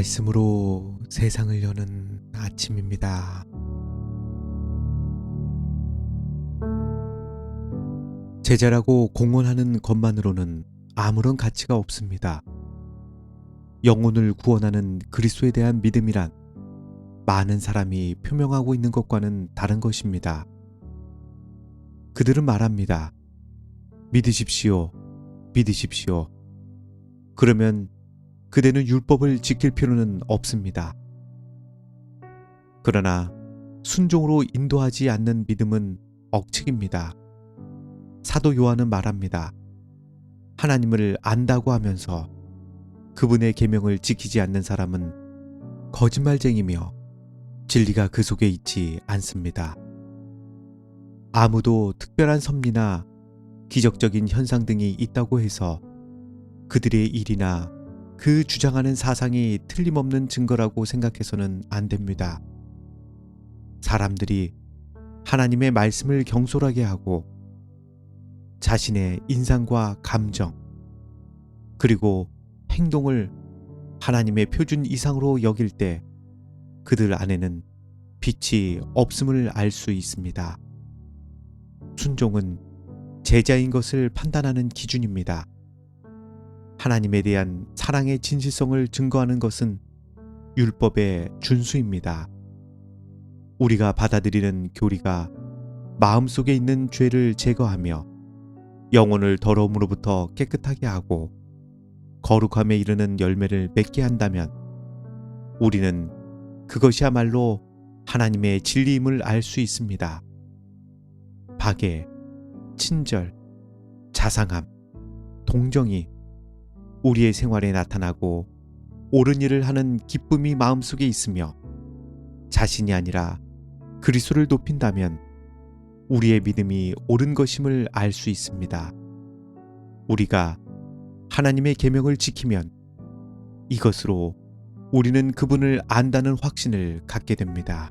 말씀으로 세상을 여는 아침입니다. 제자라고 공언하는 것만으로는 아무런 가치가 없습니다. 영혼을 구원하는 그리스도에 대한 믿음이란 많은 사람이 표명하고 있는 것과는 다른 것입니다. 그들은 말합니다. 믿으십시오. 믿으십시오. 그러면 그대는 율법을 지킬 필요는 없습니다. 그러나 순종으로 인도하지 않는 믿음은 억측입니다. 사도 요한은 말합니다. 하나님을 안다고 하면서 그분의 계명을 지키지 않는 사람은 거짓말쟁이며 진리가 그 속에 있지 않습니다. 아무도 특별한 섭리나 기적적인 현상 등이 있다고 해서 그들의 일이나 그 주장하는 사상이 틀림없는 증거라고 생각해서는 안 됩니다. 사람들이 하나님의 말씀을 경솔하게 하고 자신의 인상과 감정, 그리고 행동을 하나님의 표준 이상으로 여길 때 그들 안에는 빛이 없음을 알 수 있습니다. 순종은 제자인 것을 판단하는 기준입니다. 하나님에 대한 사랑의 진실성을 증거하는 것은 율법의 준수입니다. 우리가 받아들이는 교리가 마음속에 있는 죄를 제거하며 영혼을 더러움으로부터 깨끗하게 하고 거룩함에 이르는 열매를 맺게 한다면 우리는 그것이야말로 하나님의 진리임을 알 수 있습니다. 박애, 친절, 자상함, 동정이 우리의 생활에 나타나고 옳은 일을 하는 기쁨이 마음속에 있으며 자신이 아니라 그리스도를 높인다면 우리의 믿음이 옳은 것임을 알 수 있습니다. 우리가 하나님의 계명을 지키면 이것으로 우리는 그분을 안다는 확신을 갖게 됩니다.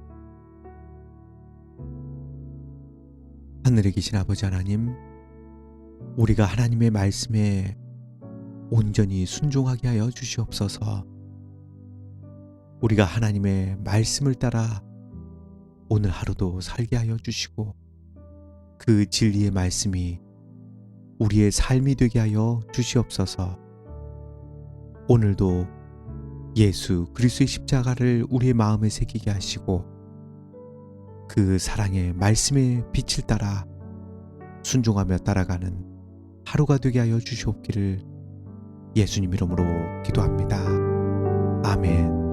하늘에 계신 아버지 하나님, 우리가 하나님의 말씀에 온전히 순종하게 하여 주시옵소서. 우리가 하나님의 말씀을 따라 오늘 하루도 살게 하여 주시고 그 진리의 말씀이 우리의 삶이 되게 하여 주시옵소서. 오늘도 예수 그리스도의 십자가를 우리의 마음에 새기게 하시고 그 사랑의 말씀의 빛을 따라 순종하며 따라가는 하루가 되게 하여 주시옵기를 예수님 이름으로 기도합니다. 아멘.